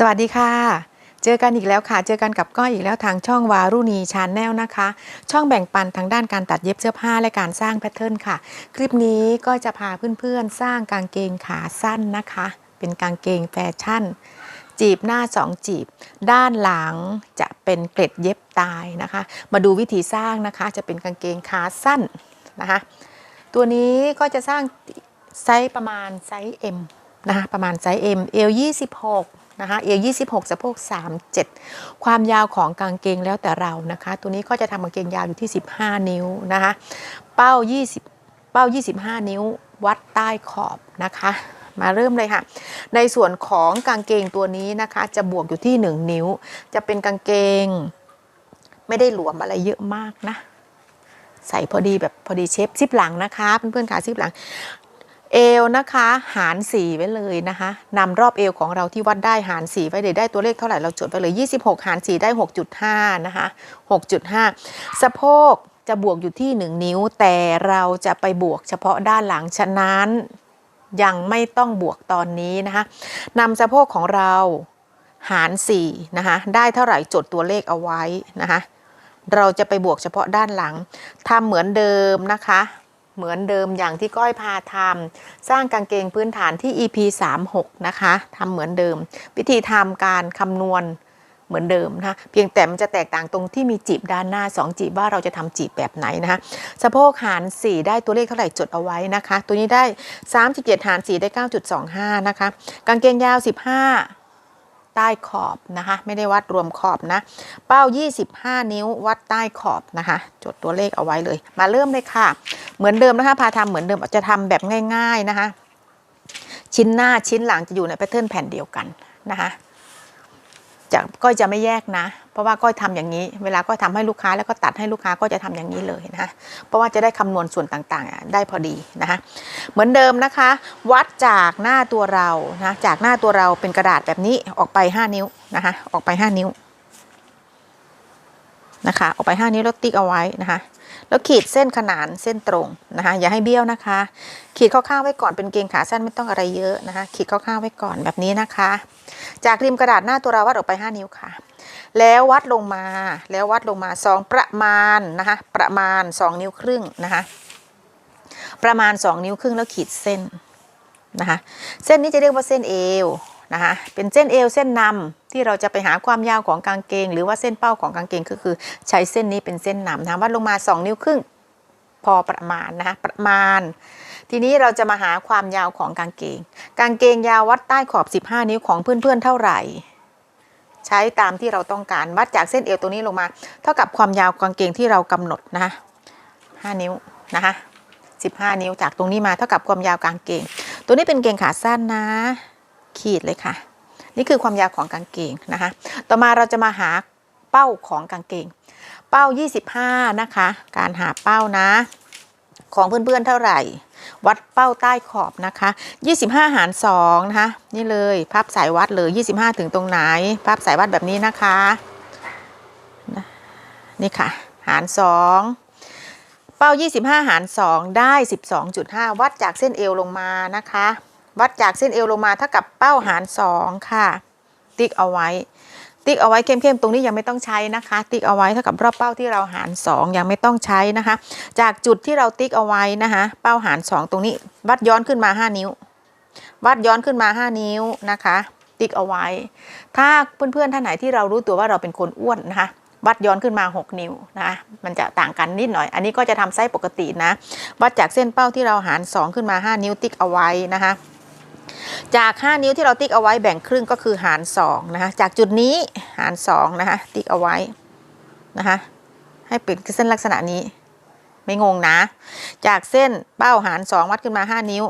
สวัสดีค่ะ เจอกันอีกแล้วค่ะ เจอกันกับก้อยอีกแล้วทางช่องวารุณีชาแนลนะคะ ช่องแบ่งปันทางด้านการตัดเย็บเสื้อผ้าและการสร้างแพทเทิร์นค่ะ คลิปนี้ก็จะพาเพื่อนๆ สร้างกางเกงขาสั้นนะคะ เป็นกางเกงแฟชั่น จีบหน้า 2 จีบ ด้านหลังจะเป็นเกล็ดเย็บตายนะคะ มาดูวิธีสร้างนะคะ จะเป็นกางเกงขาสั้นนะคะ ตัวนี้ก็จะสร้างไซส์ประมาณไซส์ M นะคะ ประมาณไซส์ M เอว26 นะคะเอว26สะโพก37 ความยาวของกางเกงแล้วแต่เรานะคะ ตัวนี้ก็จะทำกางเกงยาวอยู่ที่ 15 นิ้วนะคะเป้า 20 เป้า 25 นิ้ววัดใต้ขอบนะคะมาเริ่มเลยค่ะ ในส่วนของกางเกงตัวนี้นะคะ จะบวกอยู่ที่ 1 นิ้ว จะเป็นกางเกง ไม่ได้หลวมอะไรเยอะมากนะ ใส่พอดีแบบพอดีเชฟซิปหลังนะคะเพื่อนๆขาซิปหลัง เอวนะคะ หาร4ไว้เลยนะคะนำรอบเอวของเราที่วัดได้หาร4ไว้เลยได้ตัวเลขเท่าไหร่เราจดไปเลย 26 หาร4ได้ 6.5 นะคะ 6.5 สะโพกจะบวกอยู่ที่ 1 นิ้ว แต่เราจะไปบวกเฉพาะด้านหลังฉะนั้นยังไม่ต้องบวกตอนนี้นะคะนำสะโพกของเราหาร4นะคะได้เท่าไหร่จดตัวเลขเอาไว้นะคะเราจะไปบวกเฉพาะด้านหลังทำเหมือนเดิมนะคะ เหมือนเดิมอย่างที่ก้อยพาทำสร้างกางเกงพื้นฐานที่ EP 36นะคะทำเหมือนเดิม วิธีทำการคำนวณเหมือนเดิมนะคะเพียงแต่มันจะแตกต่างตรงที่มีจีบด้านหน้า 2 จีบว่าเราจะทำจีบแบบไหนนะคะสะโพกหาร 4 ได้ตัวเลขเท่าไหร่จดเอาไว้นะคะ ตัวนี้ได้ 37 หาร 4 ได้ 9.25 นะคะ กางเกงยาว 15 ใต้ขอบนะคะ ไม่ได้วัดรวมขอบนะ เป้า 25 นิ้ววัดใต้ขอบนะคะ จดตัวเลขเอาไว้เลย มาเริ่มเลยค่ะ เหมือนเดิมนะคะ พาทำเหมือนเดิมจะทำแบบง่าย ๆนะคะ ชิ้นหน้าชิ้นหลังจะอยู่ในแพทเทิร์นแผ่นเดียวกันนะคะ จะก็จะไม่แยกนะ เพราะว่าก็ทำอย่างนี้ เวลาก็ทำให้ลูกค้าแล้วก็ตัดให้ลูกค้าก็จะทำอย่างนี้เลยนะเพราะว่าจะได้คำนวณส่วนต่างๆ ได้พอดีนะคะเหมือนเดิมนะคะ วัดจากหน้าตัวเรานะจากหน้าตัวเราเป็นกระดาษแบบนี้ออกไป 5 นิ้วนะคะออกไป 5 นิ้วนะคะออกไป 5 นิ้วแล้วติ๊กเอาไว้นะคะ แล้วขีดเส้นขนานเส้นตรงนะคะ อย่าให้เบี้ยวนะคะ ขีดคร่าวๆไว้ก่อนเป็นเกงขาสั้นไม่ต้องอะไรเยอะนะคะ ขีดคร่าวๆไว้ก่อนแบบนี้นะคะ จากริมกระดาษหน้าตัวเราวัดออกไป 5 นิ้วค่ะ แล้ววัดลงมาแล้ววัดลงมา 2 ประมาณนะคะ ประมาณ 2 นิ้วครึ่งนะคะ ประมาณ 2 นิ้วครึ่งแล้วขีดเส้นนะคะ เส้นนี้จะเรียกว่าเส้นเอว นะคะเป็นเส้นเอวเส้นนำที่เราจะไปหาความยาวของกางเกง หรือว่าเส้นเป้าของกางเกงก็คือใช้เส้นนี้เป็นเส้นนำนะวัดลงมา 2 นิ้วครึ่งพอประมาณนะคะประมาณ ทีนี้เราจะมาหาความยาวของกางเกง กางเกงยาววัดใต้ขอบ 15 นิ้วของเพื่อนๆเท่าไหร่ ใช้ตามที่เราต้องการวัดจากเส้นเอวตรงนี้ลงมา เท่ากับความยาวกางเกงที่เรากำหนดนะคะ5นิ้วนะคะ15 นิ้วจากตรงนี้มาเท่ากับความยาวกางเกง ตัวนี้เป็นเกงขาสั้นนะ ขีดเลยค่ะ นี่คือความยาวของกางเกงนะคะ ต่อมาเราจะมาหาเป้าของกางเกง เป้า 25 นะคะ การหาเป้านะ ของเพื่อนๆเท่าไหร่ วัดเป้าใต้ขอบนะคะ 25 หาร2นะคะ นี่เลยพับสายวัดเลย 25 ถึงตรงไหนพับสายวัดแบบนี้นะคะนะนี่ค่ะ หาร 2เป้า 25 หาร 2 ได้ 12.5 วัดจากเส้นเอวลงมานะคะ วัดจากเส้นเอวลงมาเท่ากับเป้าหาร 2 ค่ะ ติ๊กเอาไว้ ติ๊กเอาไว้เข้มๆตรงนี้ยังไม่ต้องใช้นะคะ ติ๊กเอาไว้เท่ากับรอบเป้าที่เราหาร 2 ยังไม่ต้องใช้นะคะ จากจุดที่เราติ๊กเอาไว้นะคะเป้าหาร 2 ตรงนี้ วัดย้อนขึ้นมา 5 นิ้ว วัดย้อนขึ้นมา 5 นิ้วนะคะ ติ๊กเอาไว้ ถ้าเพื่อนๆท่านไหนที่เรารู้ตัวว่าเราเป็นคนอ้วนนะคะวัดย้อนขึ้นมา 6 นิ้วนะคะมันจะต่างกันนิดหน่อย อันนี้ก็จะทำไส้ปกตินะ วัดจากเส้นเป้าที่เราหาร 2 ขึ้นมา 5 นิ้วติ๊กเอาไว้นะคะ จาก 5 นิ้วที่เราติ๊กเอาไว้แบ่งครึ่งก็คือหาร2นะคะจากจุดนี้หาร2นะคะติ๊กเอาไว้นะคะให้เป็นเส้นลักษณะนี้ไม่งงนะ จากเส้นเป้าหาร 2 วัดขึ้นมา 5 นิ้ว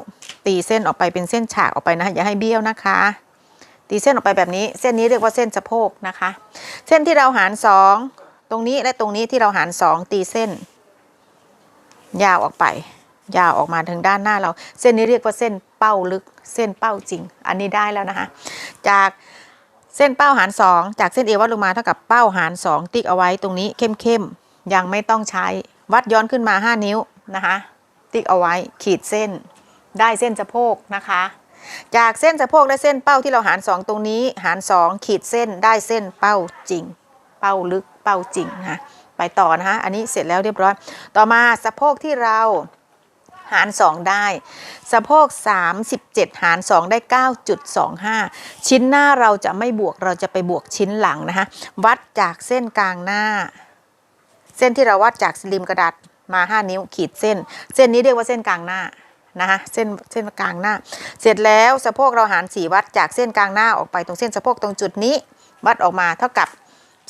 ตีเส้นออกไปเป็นเส้นฉากออกไปนะอย่าให้เบี้ยวนะคะ ตีเส้นออกไปแบบนี้ เส้นนี้เรียกว่าเส้นสะโพกนะคะ เส้นที่เราหาร 2 ตรงนี้และตรงนี้ที่เราหาร 2 ตีเส้น ยาวออกไป ยาวออกมาทางด้านหน้าเรา เส้นนี้เรียกว่าเส้นเป้าลึก เส้นเป้าจริง อันนี้ได้แล้วนะคะ จากเส้นเป้าหาร 2 จากเส้นเอววัดลงมาเท่ากับเป้าหาร 2 ติ๊กเอาไว้ตรงนี้เข้มๆยังไม่ต้องใช้วัดย้อนขึ้นมา 5 นิ้วนะคะ ติ๊กเอาไว้ขีดเส้นได้เส้นสะโพกนะคะ จากเส้นสะโพกและเส้นเป้าที่เราหารสองตรงนี้หารสองขีดเส้นได้เส้นเป้าจริง เป้าลึกเป้าจริงนะไปต่อนะคะอันนี้เสร็จแล้วเรียบร้อย ต่อมาสะโพกที่เรา หาร 2 ได้ สะโพก 37 หาร 2 ได้ 9.25 ชิ้นหน้าเราจะไม่บวกเราจะไปบวกชิ้นหลังนะคะ วัดจากเส้นกลางหน้า เส้นที่เราวัดจากสลิมกระดาษมา 5 นิ้วขีดเส้น เส้นนี้เรียกว่าเส้นกลางหน้านะคะเส้นเส้นกลางหน้า เสร็จแล้วสะโพกเราหาร 4 วัดจากเส้นกลางหน้าออกไปตรงเส้นสะโพกตรงจุดนี้ วัดออกมาเท่ากับ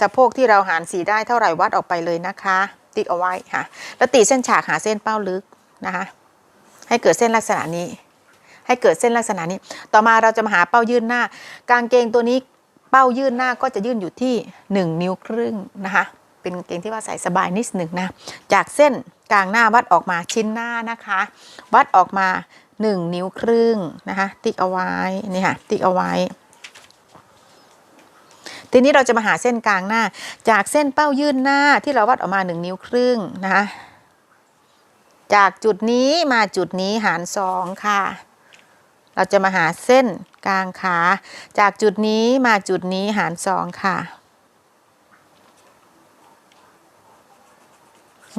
สะโพกที่เราหารสีได้เท่าไหร่วัดออกไปเลยนะคะ ติ๊กเอาไว้ค่ะ แล้วตีเส้นฉากหาเส้นเป้าลึกนะคะ ให้เกิดเส้นลักษณะนี้ ให้เกิดเส้นลักษณะนี้ ต่อมาเราจะมาหาเป้ายื่นหน้า กางเกงตัวนี้เป้ายื่นหน้าก็จะยื่นอยู่ที่ 1 นิ้วครึ่งนะคะเป็นกางเกงที่ว่าใส่สบายนิดหนึ่งนะ จากเส้นกลางหน้าวัดออกมาชิ้นหน้านะคะ วัดออกมา 1 นิ้วครึ่งนะคะติ๊กเอาไว้นี่ค่ะติ๊กเอาไว้ ทีนี้เราจะมาหาเส้นกลางหน้า จากเส้นเป้ายื่นหน้าที่เราวัดออกมา 1 นิ้วครึ่งนะคะ จากจุดนี้มาจุดนี้หารสองค่ะ เราจะมาหาเส้นกลางขา จากจุดนี้มาจุดนี้หารสองค่ะ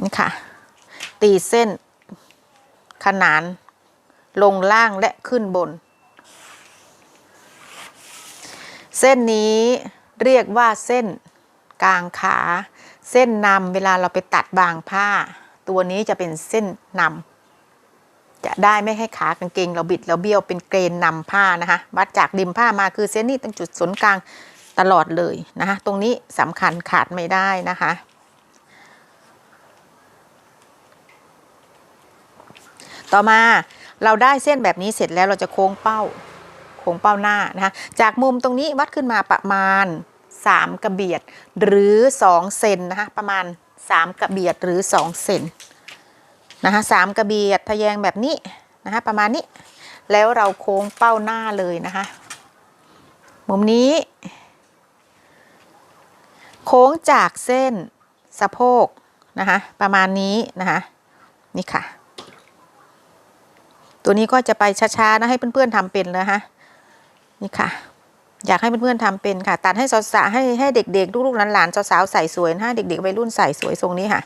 นี่ค่ะ ตีเส้น ขนาน ลงล่างและขึ้นบน เส้นนี้เรียกว่าเส้นกลางขา เส้นนำเวลาเราไปตัดบางผ้า ตัวนี้จะเป็นเส้นนำจะได้ไม่ให้ขากางเกงเราบิดเราเบี้ยวเป็นเกรนนำผ้านะคะวัดจากริมผ้ามาคือเส้นนี้ตั้งจุดศูนย์กลางตลอดเลยนะคะตรงนี้สำคัญขาดไม่ได้นะคะต่อมาเราได้เส้นแบบนี้เสร็จแล้วเราจะโค้งเป้า โค้งเป้าหน้านะคะจากมุมตรงนี้วัดขึ้นมาประมาณ 3 กระเบียด หรือ 2 เซนนะคะประมาณ 3 กระเบียดหรือ 2 เซนนะคะสามกระเบียดทะแยงแบบนี้นะคะประมาณนี้ แล้วเราโค้งเป้าหน้าเลยนะคะมุมนี้ โค้งจากเส้นสะโพกนะคะประมาณนี้นะคะนี่ค่ะ ตัวนี้ก็จะไปช้าๆนะให้เพื่อนๆทำเป็นเลยฮะนี่ค่ะ อยากให้เพื่อนๆทำเป็นค่ะ ตัดให้สาวๆให้ให้เด็กๆลูกๆหลานๆสาวๆใส่สวยนะเด็กๆวัยรุ่นใส่สวยทรงนี้ค่ะ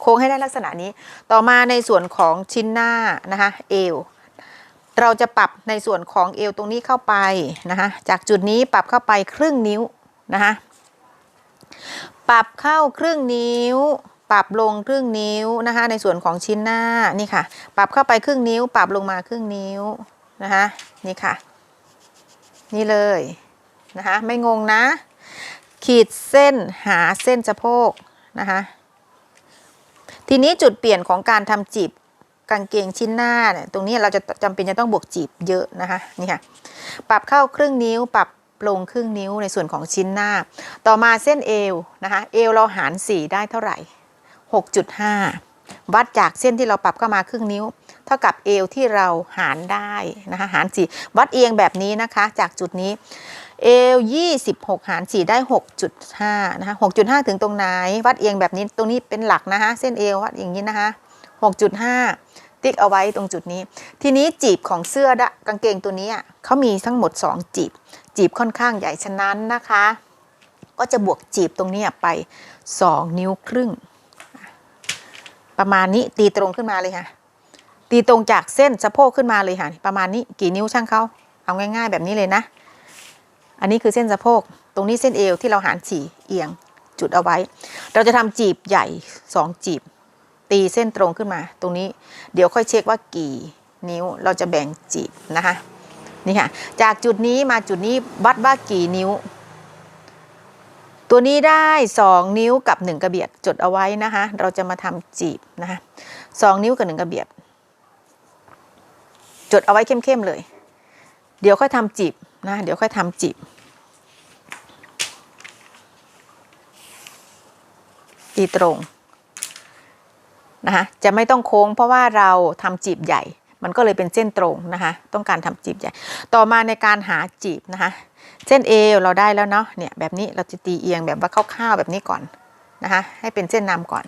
โค้งให้ได้ลักษณะนี้ ต่อมาในส่วนของชิ้นหน้านะคะเอวเราจะปรับในส่วนของเอวตรงนี้เข้าไปนะคะจากจุดนี้ปรับเข้าไปครึ่งนิ้วนะคะปรับเข้าครึ่งนิ้ว ปรับลงครึ่งนิ้วนะคะในส่วนของชิ้นหน้านี่ค่ะ ปรับเข้าไปครึ่งนิ้ว ปรับลงมาครึ่งนิ้วนะคะนี่ค่ะ นี่เลย นะคะไม่งงนะ ขีดเส้นหาเส้นสะโพกนะคะทีนี้จุดเปลี่ยนของการทำจีบกางเกงชิ้นหน้าเนี่ยตรงนี้เราจะจำเป็นจะต้องบวกจีบเยอะนะคะนี่ค่ะปรับเข้าครึ่งนิ้ว ปรับลงครึ่งนิ้วในส่วนของชิ้นหน้า ต่อมาเส้นเอวนะคะเอวเราหาร 4 ได้เท่าไหร่ 6.5 วัดจากเส้นที่เราปรับเข้ามาครึ่งนิ้ว เท่ากับเอวที่เราหารได้นะคะหาร 4 วัดเอียงแบบนี้นะคะจากจุดนี้ เอว26 หาร 4 ได้ 6.5 นะคะ 6.5 ถึงตรงไหน วัดเอียงแบบนี้ ตรงนี้เป็นหลักนะคะ เส้นเอววัดอย่างนี้นะคะ 6.5 ติ๊กเอาไว้ตรงจุดนี้ ทีนี้จีบของเสื้อดะกางเกงตัวนี้เขามีทั้งหมด 2 จีบ จีบค่อนข้างใหญ่ฉะนั้นนะคะ ก็จะบวกจีบตรงนี้ไป 2 นิ้วครึ่ง ประมาณนี้ตีตรงขึ้นมาเลยค่ะ ตีตรงจากเส้นสะโพกขึ้นมาเลยค่ะ ประมาณนี้กี่นิ้วช่างเขาเอาง่าย ๆ แบบนี้เลยนะ อันนี้คือเส้นสะโพก ตรงนี้เส้นเอวที่เราหารสี่เอียงจุดเอาไว้ เราจะทำจีบใหญ่สองจีบ ตีเส้นตรงขึ้นมา ตรงนี้เดี๋ยวค่อยเช็คว่ากี่นิ้วเราจะแบ่งจีบนะคะนี่ค่ะจากจุดนี้มาจุดนี้วัดว่ากี่นิ้ว ตัวนี้ได้ 2 นิ้วกับ 1 กระเบียดจดเอาไว้นะคะเราจะมาทำจีบนะคะสองนิ้วกับ 1 กระเบียดจดเอาไว้เข้มๆเลย เดี๋ยวค่อยทำจีบ นะ เดี๋ยวค่อยทำจีบตีตรงนะคะจะไม่ต้องโค้งเพราะว่าเราทำจีบใหญ่ มันก็เลยเป็นเส้นตรงนะคะต้องการทำจีบใหญ่ ต่อมาในการหาจีบนะคะเส้นเอวเราได้แล้วเนาะเนี่ยแบบนี้เราจะตีเอียงแบบว่าคร่าวๆแบบนี้ก่อนนะคะให้เป็นเส้นนำก่อน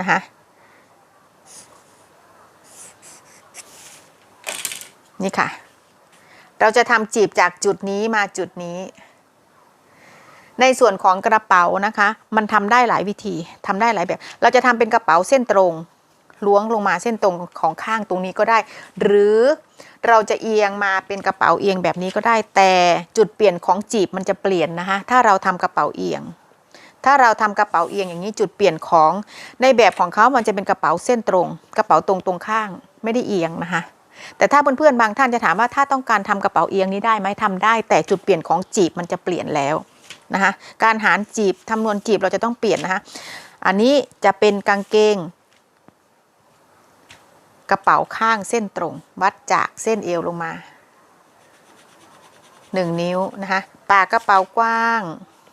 นะคะนี่ค่ะ เราจะทำจีบจากจุดนี้มาจุดนี้ ในส่วนของกระเป๋านะคะ มันทำได้หลายวิธีทำได้หลายแบบ เราจะทำเป็นกระเป๋าเส้นตรงล้วงลงมาเส้นตรงของข้างตรงนี้ก็ได้ หรือเราจะเอียงมาเป็นกระเป๋าเอียงแบบนี้ก็ได้ แต่จุดเปลี่ยนของจีบมันจะเปลี่ยนนะคะถ้าเราทำกระเป๋าเอียง ถ้าเราทำกระเป๋าเอียงอย่างนี้จุดเปลี่ยนของในแบบของเขามันจะเป็นกระเป๋าเส้นตรง กระเป๋าตรงตรงข้างไม่ได้เอียงนะคะ แต่ถ้าเพื่อนๆบางท่านจะถามว่าถ้าต้องการทำกระเป๋าเอียงนี้ได้ไหมทำได้ แต่จุดเปลี่ยนของจีบมันจะเปลี่ยนแล้วนะคะการหารจีบทำนวนจีบเราจะต้องเปลี่ยนนะคะอันนี้จะเป็นกางเกง กระเป๋าข้างเส้นตรง วัดจากเส้นเอวลงมา 1 นิ้วนะคะปากกระเป๋ากว้าง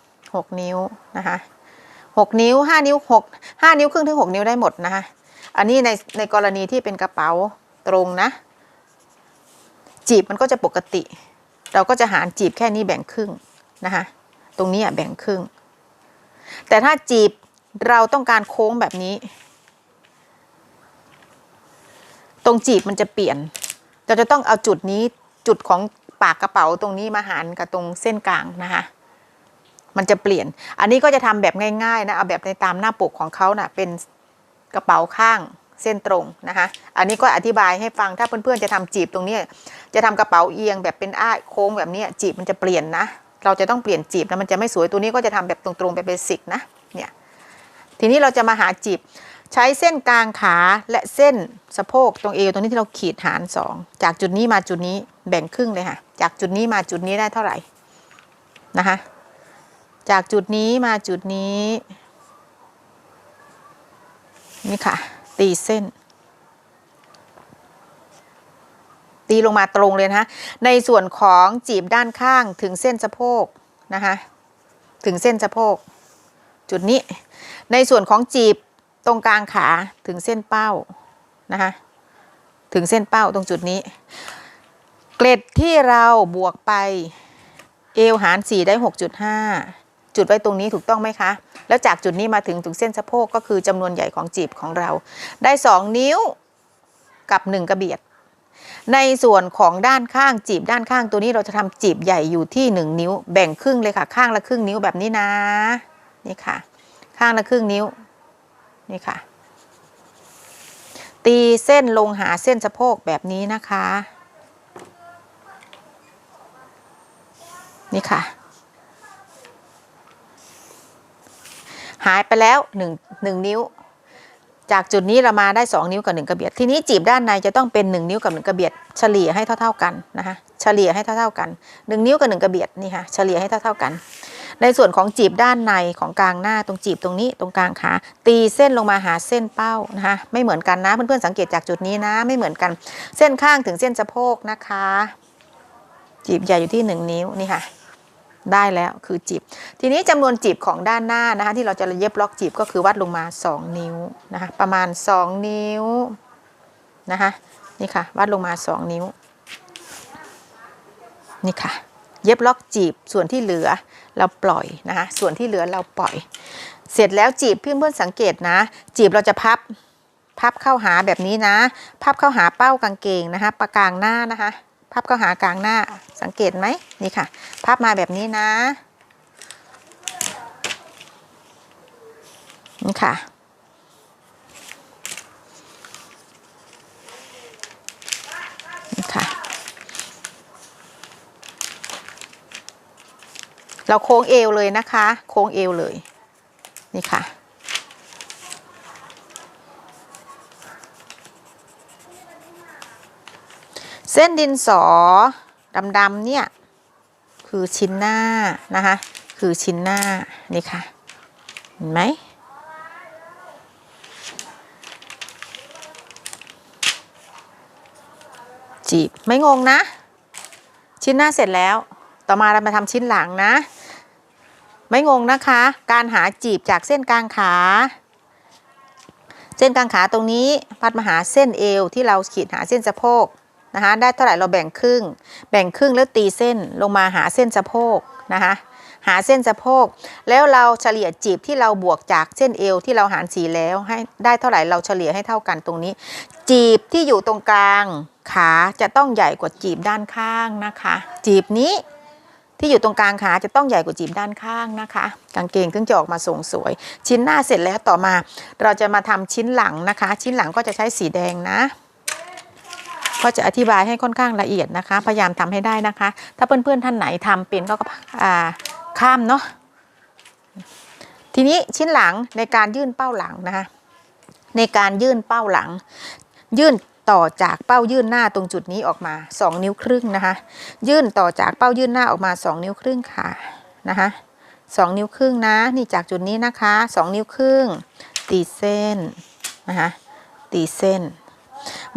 6 นิ้วนะคะ6นิ้ว 5 นิ้ว6 5นิ้วครึ่งถึง 6 นิ้วได้หมดนะคะอันนี้ในในกรณีที่เป็นกระเป๋าตรงนะ จีบมันก็จะปกติ เราก็จะหารจีบแค่นี้แบ่งครึ่งนะคะตรงนี้อะแบ่งครึ่ง แต่ถ้าจีบเราต้องการโค้งแบบนี้ ตรงจีบมันจะเปลี่ยน เราจะต้องเอาจุดนี้จุดของปากกระเป๋าตรงนี้มาหารกับตรงเส้นกลางนะคะมันจะเปลี่ยน อันนี้ก็จะทำแบบง่ายๆนะ เอาแบบในตามหน้าปกของเขานะ่ะ เป็นกระเป๋าข้าง เส้นตรงนะคะ อันนี้ก็อธิบายให้ฟังถ้าเพื่อนๆจะทำจีบตรงนี้ จะทำกระเป๋าเอียงแบบเป็นอ้าโค้งแบบนี้จีบมันจะเปลี่ยนนะ เราจะต้องเปลี่ยนจีบนะมันจะไม่สวยตัวนี้ก็จะทำแบบตรงๆแบบเบสิกนะเนี่ยทีนี้เราจะมาหาจีบใช้เส้นกลางขาและเส้นสะโพกตรงเอวตรงนี้ที่เราขีดหารสองจากจุดนี้มาจุดนี้แบ่งครึ่งเลยค่ะ จากจุดนี้มาจุดนี้ได้เท่าไหร่นะคะจากจุดนี้มาจุดนี้ นี่ค่ะ ตีเส้น ตีลงมาตรงเลยนะคะในส่วนของจีบด้านข้างถึงเส้นสะโพกนะคะถึงเส้นสะโพก จุดนี้ ในส่วนของจีบตรงกลางขาถึงเส้นเป้านะคะถึงเส้นเป้าตรงจุดนี้ เกล็ดที่เราบวกไป เอวหาร 4 ได้ 6.5 จุดไว้ตรงนี้ถูกต้องไหมคะ แล้วจากจุดนี้มาถึงถึงเส้นสะโพกก็คือจำนวนใหญ่ของจีบของเรา ได้ 2 นิ้วกับ 1 กระเบียด ในส่วนของด้านข้างจีบด้านข้างตัวนี้เราจะทำจีบใหญ่อยู่ที่ 1 นิ้ว แบ่งครึ่งเลยค่ะ ข้างละครึ่งนิ้วแบบนี้นะนี่ค่ะ ข้างละครึ่งนิ้วนี่ค่ะ ตีเส้นลงหาเส้นสะโพกแบบนี้นะคะ นี่ค่ะ หายไปแล้ว1 1นิ้ว จากจุดนี้เรามาได้ 2 นิ้วกับ 1 กระเบียด ทีนี้จีบด้านในจะต้องเป็น 1 นิ้วกับ 1 กระเบียด เฉลี่ยให้เท่า ๆกันนะคะ เฉลี่ยให้เท่าๆกัน 1 นิ้วกับ 1 กระเบียดนี่ค่ะ เฉลี่ยให้เท่าๆกัน ในส่วนของจีบด้านในของกลางหน้าตรงจีบตรงนี้ตรงกลางขา ตีเส้นลงมาหาเส้นเป้านะคะ ไม่เหมือนกันนะเพื่อนๆสังเกตจากจุดนี้นะไม่เหมือนกัน เส้นข้างถึงเส้นสะโพกนะคะ จีบใหญ่อยู่ที่ 1 นิ้วนี่ค่ะ ได้แล้วคือจีบ ทีนี้จำนวนจีบของด้านหน้านะคะที่เราจะเย็บล็อกจีบก็คือวัดลงมา 2 นิ้วนะคะประมาณ 2 นิ้วนะคะนี่ค่ะวัดลงมา 2 นิ้วนี่ค่ะเย็บล็อกจีบส่วนที่เหลือเราปล่อยนะคะส่วนที่เหลือเราปล่อย เสร็จแล้วจีบเพื่อนเพื่อนสังเกตนะ จีบเราจะพับพับเข้าหาแบบนี้นะ พับเข้าหาเป้ากางเกงนะคะประกางหน้านะคะ พับเข้าหากลางหน้าสังเกตไหมนี่ค่ะ พับมาแบบนี้นะนี่ค่ะ นี่ค่ะ เราโค้งเอวเลยนะคะ โค้งเอวเลย นี่ค่ะ ส้นดินสอดำๆเนี่ย คือชิ้นหน้านะคะ คือชิ้นหน้านี่ค่ะ เห็นไหมจีบไม่งงนะ ชิ้นหน้าเสร็จแล้ว ต่อมาเรามาทำชิ้นหลังนะ ไม่งงนะคะ การหาจีบจากเส้นกลางขาเส้นกลางขาตรงนี้พัดมาหาเส้นเอวที่เราขีดหาเส้นสะโพก นะคะได้เท่าไหร่เราแบ่งครึ่ง แบ่งครึ่งแล้วตีเส้นลงมาหาเส้นสะโพกนะคะหาเส้นสะโพก แล้วเราเฉลี่ยจีบที่เราบวกจากเส้นเอวที่เราหารสีแล้วให้ได้เท่าไหร่เราเฉลี่ยให้เท่ากันตรงนี้ จีบที่อยู่ตรงกลางขาจะต้องใหญ่กว่าจีบด้านข้างนะคะ จีบนี้ที่อยู่ตรงกลางขาจะต้องใหญ่กว่าจีบด้านข้างนะคะ กางเกงถึงจะออกมาทรงสวย ชิ้นหน้าเสร็จแล้วต่อมา เราจะมาทำชิ้นหลังนะคะ ชิ้นหลังก็จะใช้สีแดงนะ ก็จะอธิบายให้ค่อนข้างละเอียดนะคะ พยายามทำให้ได้นะคะ ถ้าเพื่อนๆท่านไหนทำเป็นก็ข้ามเนาะทีนี้ชิ้นหลังในการยื่นเป้าหลังนะคะ ในการยื่นเป้าหลัง ยื่นต่อจากเป้ายื่นหน้าตรงจุดนี้ออกมา 2 นิ้วครึ่งนะคะ ยื่นต่อจากเป้ายื่นหน้าออกมา 2 นิ้วครึ่งค่ะนะคะสองนิ้วครึ่งนะ นี่จากจุดนี้นะคะ 2 นิ้วครึ่ง ตีเส้นนะคะตีเส้น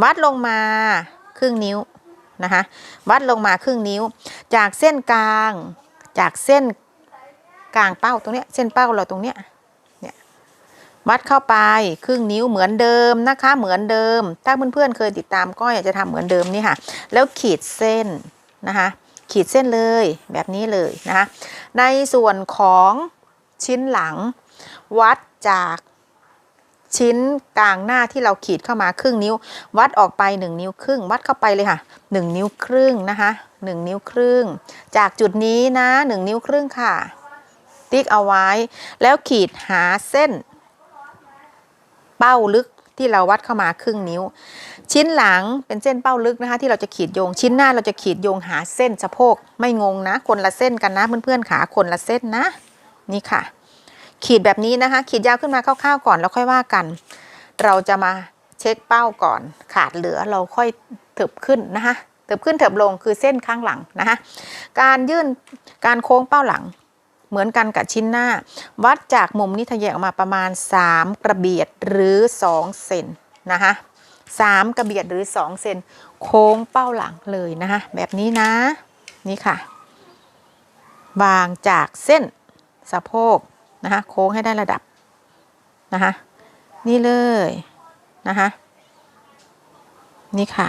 วัดลงมาครึ่งนิ้วนะคะวัดลงมาครึ่งนิ้ว จากเส้นกลาง จากเส้นกลางเป้าตรงเนี้ยเส้นเป้าเราตรงเนี้ยเนี่ยวัดเข้าไปครึ่งนิ้วเหมือนเดิมนะคะ เหมือนเดิม ถ้าเพื่อนๆเคยติดตามก็อยากจะทำเหมือนเดิมนี่ค่ะ แล้วขีดเส้นนะคะขีดเส้นเลยแบบนี้เลยนะคะในส่วนของชิ้นหลังวัดจาก ชิ้นกลางหน้าที่เราขีดเข้ามาครึ่งนิ้ว วัดออกไป 1 นิ้วครึ่ง วัดเข้าไปเลยค่ะ 1 นิ้วครึ่งนะคะ 1 นิ้วครึ่ง จากจุดนี้นะ 1 นิ้วครึ่งค่ะ ติ๊กเอาไว้ แล้วขีดหาเส้น เป้าลึกที่เราวัดเข้ามาครึ่งนิ้ว ชิ้นหลังเป็นเส้นเป้าลึกนะคะ ที่เราจะขีดโยง ชิ้นหน้าเราจะขีดโยงหาเส้นสะโพกไม่งงนะ คนละเส้นกันนะเพื่อนๆขาคนละเส้นนะ นี่ค่ะ ขีดแบบนี้นะคะ ขีดยาวขึ้นมาคร่าวๆก่อนแล้วค่อยว่ากัน เราจะมาเช็คเป้าก่อน ขาดเหลือเราค่อยเถิบขึ้นนะคะเถิบขึ้นเถิบลงคือเส้นข้างหลังนะคะการยื่นการโค้งเป้าหลังเหมือนกันกับชิ้นหน้า วัดจากมุมนี้ทะแยกออกมาประมาณ 3 กระเบียดหรือ 2 เซนนะคะ3กระเบียดหรือ 2 เซนโค้งเป้าหลังเลยนะคะแบบนี้นะ นี่ค่ะ วางจากเส้นสะโพก นะคะโค้งให้ได้ระดับนะคะนี่เลยนะคะนี่ค่ะ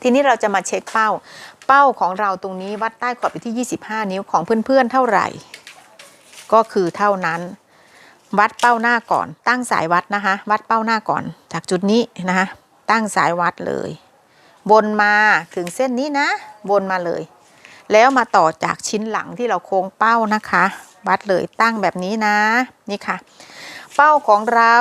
ทีนี้เราจะมาเช็คเป้า เป้าของเราตรงนี้วัดใต้ขอบอยู่ที่ 25 นิ้วของเพื่อนๆเท่าไหร่ ก็คือเท่านั้น วัดเป้าหน้าก่อน ตั้งสายวัดนะคะ วัดเป้าหน้าก่อน จากจุดนี้นะคะตั้งสายวัดเลยวนมาถึงเส้นนี้นะวนมาเลย แล้วมาต่อจากชิ้นหลังที่เราโค้งเป้านะคะ วัดเลยตั้งแบบนี้นะ นี่ค่ะ เป้าของเรา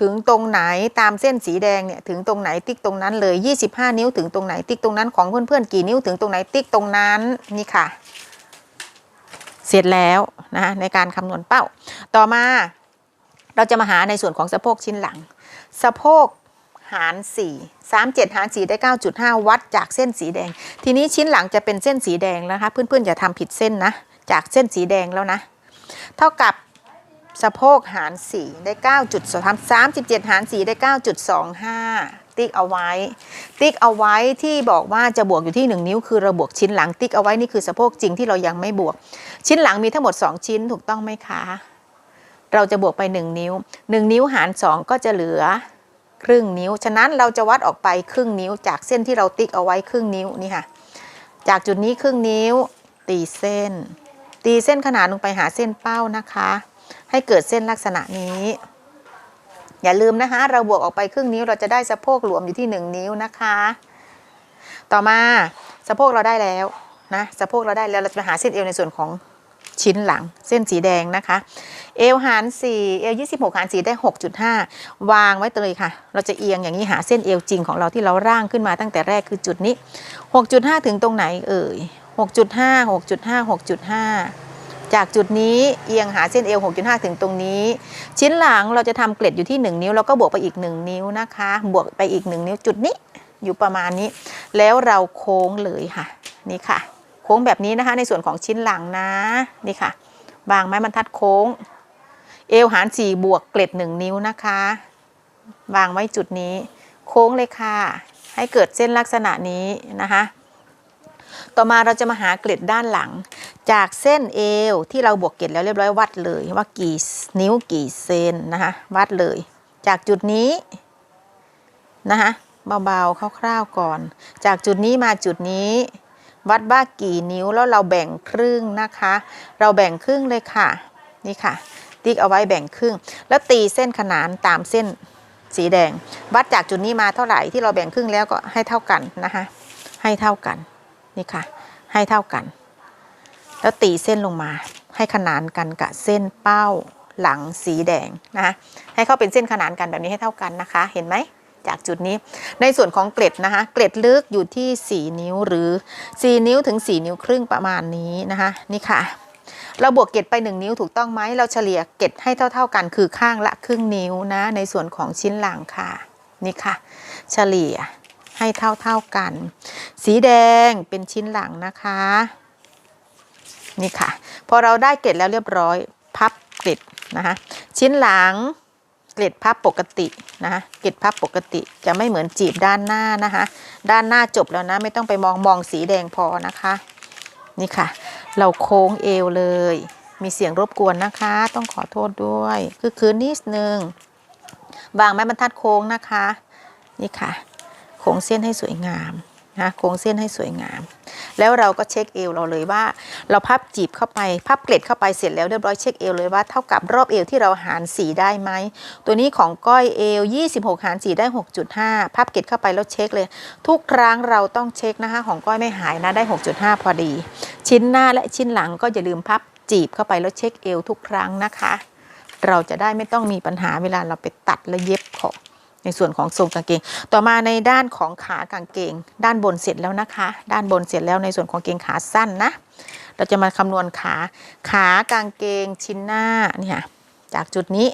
ถึงตรงไหนตามเส้นสีแดงเนี่ยถึงตรงไหนติ๊กตรงนั้นเลย 25 นิ้วถึงตรงไหนติ๊กตรงนั้นของเพื่อนๆกี่นิ้วถึงตรงไหนติ๊กตรงนั้นนี่ค่ะ เสร็จแล้วนะในการคำนวณเป้า ต่อมาเราจะมาหาในส่วนของสะโพกชิ้นหลัง สะโพกหาร 4 37 หาร 4 ได้ 9.5 วัดจากเส้นสีแดง ทีนี้ชิ้นหลังจะเป็นเส้นสีแดงนะคะ เพื่อนๆอย่าทำผิดเส้นนะ จากเส้นสีแดงแล้วนะ เท่ากับสะโพกหาร 4 ได้ 9.2 37 หาร 4 ได้ 9.25 ติ๊กเอาไว้ ติ๊กเอาไว้ที่บอกว่าจะบวกอยู่ที่ 1 นิ้วคือเราบวกชิ้นหลังติ๊กเอาไว้นี่คือสะโพกจริงที่เรายังไม่บวก ชิ้นหลังมีทั้งหมด 2 ชิ้นถูกต้องไหมคะ เราจะบวกไป 1 นิ้ว 1 นิ้วหาร 2 ก็จะเหลือครึ่งนิ้ว ฉะนั้นเราจะวัดออกไปครึ่งนิ้ว จากเส้นที่เราติ๊กเอาไว้ครึ่งนิ้วนี่ค่ะ จากจุดนี้ครึ่งนิ้วตีเส้น ตีเส้นขนานลงไปหาเส้นเป้านะคะ ให้เกิดเส้นลักษณะนี้ อย่าลืมนะคะ เราบวกออกไปครึ่งนิ้วเราจะได้สะโพกหลวมอยู่ที่ 1 นิ้วนะคะ ต่อมาสะโพกเราได้แล้วนะสะโพกเราได้แล้วเราจะไปหาเส้นเอวในส่วนของชิ้นหลังเส้นสีแดงนะคะ เอวหาร4เอว26 หาร 4 ได้ 6.5 วางไว้เลยค่ะ เราจะเอียงอย่างนี้หาเส้นเอวจริงของเราที่เราร่างขึ้นมาตั้งแต่แรกคือจุดนี้ 6.5 ถึงตรงไหนเอ่ย 6.5 6.5 6.5 จากจุดนี้เอียงหาเส้นเอว 6.5 ถึงตรงนี้ ชิ้นหลังเราจะทำเกล็ดอยู่ที่ 1 นิ้ว แล้วก็บวกไปอีก 1 นิ้วนะคะ บวกไปอีก 1 นิ้วจุดนี้อยู่ประมาณนี้ แล้วเราโค้งเลยค่ะ นี่ค่ะ โค้งแบบนี้นะคะ ในส่วนของชิ้นหลังนะ นี่ค่ะวางไม้บรรทัดโค้ง เอวหาร 4 บวกเกล็ด 1 นิ้วนะคะ วางไว้จุดนี้ โค้งเลยค่ะ ให้เกิดเส้นลักษณะนี้นะคะ ต่อมาเราจะมาหาเกล็ดด้านหลัง จากเส้นเอวที่เราบวกเกล็ดแล้วเรียบร้อยวัดเลยว่ากี่นิ้วกี่เซนนะคะวัดเลย จากจุดนี้นะคะเบาๆคร่าวๆก่อน จากจุดนี้มาจุดนี้ วัดว่ากี่นิ้วแล้วเราแบ่งครึ่งนะคะ เราแบ่งครึ่งเลยค่ะนี่ค่ะ ติ๊กเอาไว้แบ่งครึ่ง แล้วตีเส้นขนานตามเส้นสีแดง วัดจากจุดนี้มาเท่าไหร่ที่เราแบ่งครึ่งแล้วก็ให้เท่ากันนะคะให้เท่ากัน นี่ค่ะ ให้เท่ากัน แล้วตีเส้นลงมา ให้ขนานกันกับเส้นเป้าหลังสีแดงนะคะให้เข้าเป็นเส้นขนานกันแบบนี้ให้เท่ากันนะคะ เห็นไหมจากจุดนี้ในส่วนของเกล็ดนะคะ เกล็ดลึกอยู่ที่ 4 นิ้วหรือ 4 นิ้วถึง 4 นิ้วครึ่งประมาณนี้นะคะนี่ค่ะ เราบวกเกล็ดไป 1 นิ้วถูกต้องไหมเราเฉลี่ยเกล็ดให้เท่า ๆกันคือข้างละครึ่งนิ้วนะในส่วนของชิ้นหลังค่ะนี่ค่ะ เฉลี่ย ให้เท่าๆกัน สีแดงเป็นชิ้นหลังนะคะ นี่ค่ะ พอเราได้เกล็ดแล้วเรียบร้อยพับเกล็ดนะคะชิ้นหลังเกล็ดพับปกตินะคะเกล็ดพับปกติจะไม่เหมือนจีบด้านหน้านะคะ ด้านหน้าจบแล้วนะ ไม่ต้องไปมองมองสีแดงพอนะคะ นี่ค่ะ เราโค้งเอวเลย มีเสียงรบกวนนะคะ ต้องขอโทษด้วย คือคืนนิดนึงวางไม้บรรทัดโค้งนะคะ นี่ค่ะ ค้งเส้นให้สวยงามนะโค้งเส้นให้สวยงาม แล้วเราก็เช็คเอวเราเลยว่า เราพับจีบเข้าไป พับเกล็ดเข้าไปเสร็จแล้วเรียบร้อยเช็คเอวเลยว่าเท่ากับรอบเอวที่เราหารสีได้ไหม ตัวนี้ของก้อยเอว 26 หารสีได้ 6.5 พับเกล็ดเข้าไปแล้วเช็คเลย ทุกครั้งเราต้องเช็คนะคะของก้อยไม่หายนะได้ 6.5 พอดี ชิ้นหน้าและชิ้นหลังก็อย่าลืมพับจีบเข้าไปแล้วเช็คเอวทุกครั้งนะคะ เราจะได้ไม่ต้องมีปัญหาเวลาเราไปตัดและเย็บของ ในส่วนของทรงกางเกง ต่อมาในด้านของขากางเกง ด้านบนเสร็จแล้วนะคะ ด้านบนเสร็จแล้วในส่วนของเกงขาสั้นนะ เราจะมาคำนวณขาขากางเกงชิ้นหน้าเนี่ยจากจุดนี้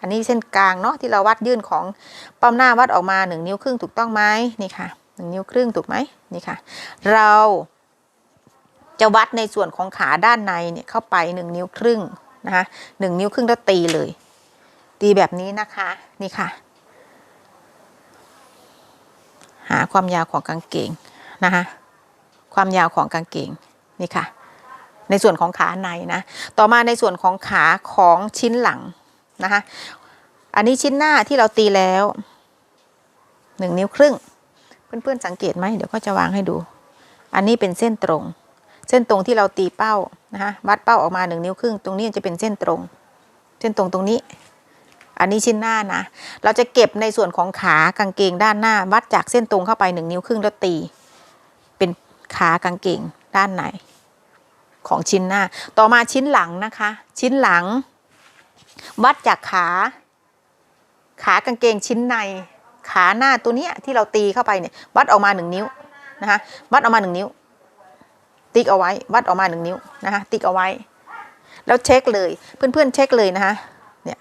อันนี้เส้นกลางเนาะที่เราวัดยื่นของป้อมหน้าวัดออกมา 1 นิ้วครึ่งถูกต้องไหมนี่ค่ะ1นิ้วครึ่งถูกไหมนี่ค่ะ เราจะวัดในส่วนของขาด้านในเนี่ยเข้าไป 1 นิ้วครึ่งนะคะหนึ่งนิ้วครึ่งแล้วตีเลย ตีแบบนี้นะคะ นี่ค่ะ หาความยาวของกางเกงนะคะความยาวของกางเกงนี่ค่ะ ในส่วนของขาในนะต่อมาในส่วนของขาของชิ้นหลังนะคะอันนี้ชิ้นหน้าที่เราตีแล้วหนึ่งนิ้วครึ่ง เพื่อนๆสังเกตไหมเดี๋ยวก็จะวางให้ดู อันนี้เป็นเส้นตรง เส้นตรงที่เราตีเป้านะคะวัดเป้าออกมาหนึ่งนิ้วครึ่ง ตรงนี้จะเป็นเส้นตรง เส้นตรงตรงนี้ อันนี้ชิ้นหน้านะ เราจะเก็บในส่วนของขากางเกงด้านหน้า วัดจากเส้นตรงเข้าไปหนึ่งนิ้วครึ่งแล้วตี เป็นขากางเกงด้านในของชิ้นหน้า ต่อมาชิ้นหลังนะคะ ชิ้นหลัง วัดจากขา ขากางเกงชิ้นใน ขาหน้าตัวเนี้ยที่เราตีเข้าไปเนี่ย วัดออกมาหนึ่งนิ้วนะคะวัดออกมาหนึ่งนิ้ว ติ๊กเอาไว้ วัดออกมาหนึ่งนิ้วนะคะติ๊กเอาไว้ แล้วเช็คเลย เพื่อนๆเช็คเลยนะคะเนี่ย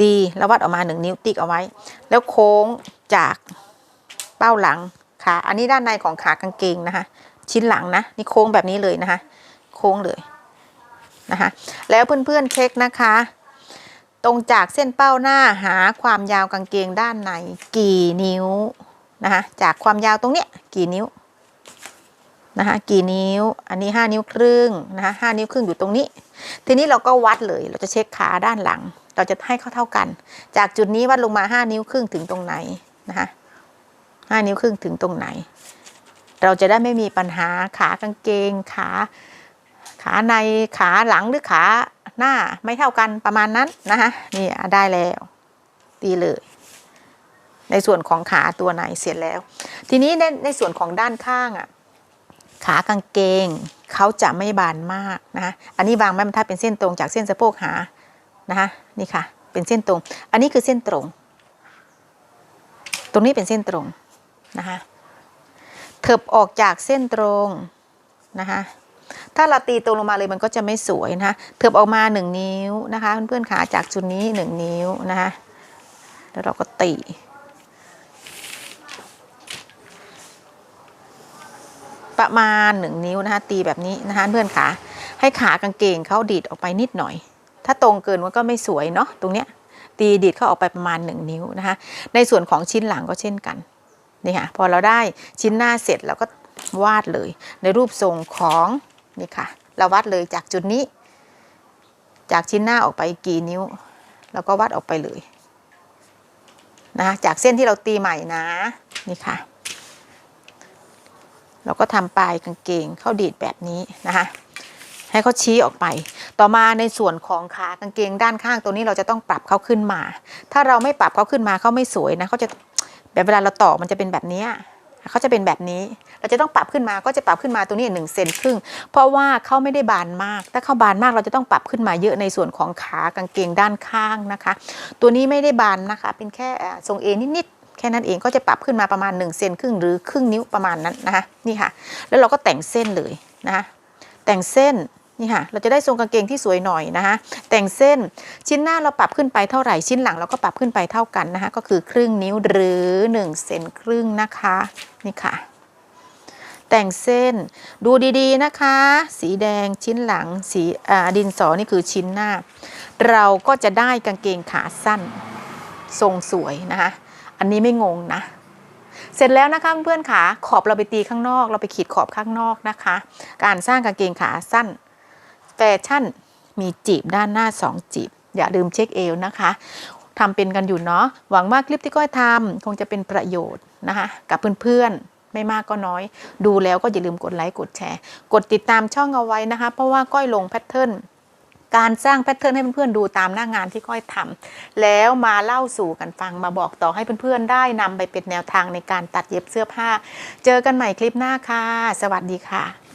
ตีแล้ววัดออกมาหนึ่งนิ้วติ๊กเอาไว้ แล้วโค้งจากเป้าหลังขาอันนี้ด้านในของขากางเกงนะคะ ชิ้นหลังนะนี่โค้งแบบนี้เลยนะคะ โค้งเลยนะคะ แล้วเพื่อนๆเช็คนะคะ ตรงจากเส้นเป้าหน้าหาความยาวกางเกงด้านในกี่นิ้วนะคะจากความยาวตรงเนี้ยกี่นิ้วนะคะกี่นิ้ว อันนี้ 5 นิ้วครึ่งนะคะห้านิ้วครึ่งอยู่ตรงนี้ ทีนี้เราก็วัดเลย เราจะเช็คขาด้านหลัง เราจะให้เขาเท่ากัน จากจุดนี้วัดลงมา 5 นิ้วครึ่งถึงตรงไหนนะคะห้านิ้วครึ่งถึงตรงไหน เราจะได้ไม่มีปัญหาขากางเกง ขาขาในขาหลังหรือขาหน้าไม่เท่ากันประมาณนั้นนะคะนี่ได้แล้ว ตีเลย ในส่วนของขาตัวไหนเสร็จแล้ว ทีนี้ในในส่วนของด้านข้างอะขากางเกงเขาจะไม่บานมากนะคะอันนี้วางไม้บรรทัดเป็นเส้นตรงจากเส้นสะโพกหา นะคะนี่ค่ะ เป็นเส้นตรง อันนี้คือเส้นตรง ตรงนี้เป็นเส้นตรงนะคะเถิบออกจากเส้นตรงนะคะถ้าเราตีตรงลงมาเลยมันก็จะไม่สวยนะคะเถิบออกมาหนึ่งนิ้วนะคะเพื่อนๆขาจากจุดนี้หนึ่งนิ้วนะคะแล้วเราก็ตีประมาณหนึ่งนิ้วนะคะตีแบบนี้นะคะเพื่อนขาให้ขากางเกงเขาดีดออกไปนิดหน่อย ถ้าตรงเกินมันก็ไม่สวยเนาะตรงเนี้ยตีดีดเข้าออกไปประมาณ 1 นิ้วนะคะ ในส่วนของชิ้นหลังก็เช่นกันนี่ค่ะพอเราได้ชิ้นหน้าเสร็จเราก็วาดเลย ในรูปทรงของนี่ค่ะ เราวาดเลยจากจุดนี้ จากชิ้นหน้าออกไปกี่นิ้วเราก็วาดออกไปเลยนะคะจากเส้นที่เราตีใหม่นะนี่ค่ะ เราก็ทำปลายกางเกงเข้าดีดแบบนี้นะคะให้เขาชี้ออกไป ต่อมาในส่วนของขากางเกงด้านข้างตัวนี้เราจะต้องปรับเขาขึ้นมา ถ้าเราไม่ปรับเขาขึ้นมาเขาไม่สวยนะเขาจะแบบเวลาเราต่อมันจะเป็นแบบนี้เขาจะเป็นแบบนี้ เราจะต้องปรับขึ้นมาก็จะปรับขึ้นมาตัวนี้หนึ่งเซนครึ่ง เพราะว่าเขาไม่ได้บานมาก ถ้าเขาบานมากเราจะต้องปรับขึ้นมาเยอะในส่วนของขากางเกงด้านข้างนะคะ ตัวนี้ไม่ได้บานนะคะ เป็นแค่ทรงเอนิดๆแค่นั้นเองก็จะปรับขึ้นมาประมาณ1เซนครึ่งหรือครึ่งนิ้วประมาณนั้นนะคะนี่ค่ะ แล้วเราก็แต่งเส้นเลยนะคะแต่งเส้น นี่ค่ะ เราจะได้ทรงกางเกงที่สวยหน่อยนะคะ แต่งเส้นชิ้นหน้าเราปรับขึ้นไปเท่าไหร่ ชิ้นหลังเราก็ปรับขึ้นไปเท่ากันนะคะ ก็คือครึ่งนิ้วหรือ1เซนครึ่งนะคะ นี่ค่ะ แต่งเส้นดูดีๆนะคะ สีแดงชิ้นหลัง สีดินสอนี่คือชิ้นหน้า เราก็จะได้กางเกงขาสั้น ทรงสวยนะคะ อันนี้ไม่งงนะเสร็จแล้วนะคะเพื่อนๆขาขอบเราไปตีข้างนอก เราไปขีดขอบข้างนอกนะคะ การสร้างกางเกงขาสั้น แฟชั่นมีจีบด้านหน้า 2 จีบ อย่าลืมเช็คเอวนะคะทำเป็นกันอยู่เนาะหวังว่าคลิปที่ก้อยทำคงจะเป็นประโยชน์นะคะกับเพื่อนๆไม่มากก็น้อย ดูแล้วก็อย่าลืมกดไลค์กดแชร์ กดติดตามช่องเอาไว้นะคะ เพราะว่าก้อยลงแพทเทิร์นการสร้างแพทเทิร์นให้เพื่อนๆดูตามหน้างานที่ก้อยทำแล้วมาเล่าสู่กันฟังมาบอกต่อให้เพื่อนๆได้นำไปเป็นแนวทางในการตัดเย็บเสื้อผ้า เจอกันใหม่คลิปหน้าค่ะ สวัสดีค่ะ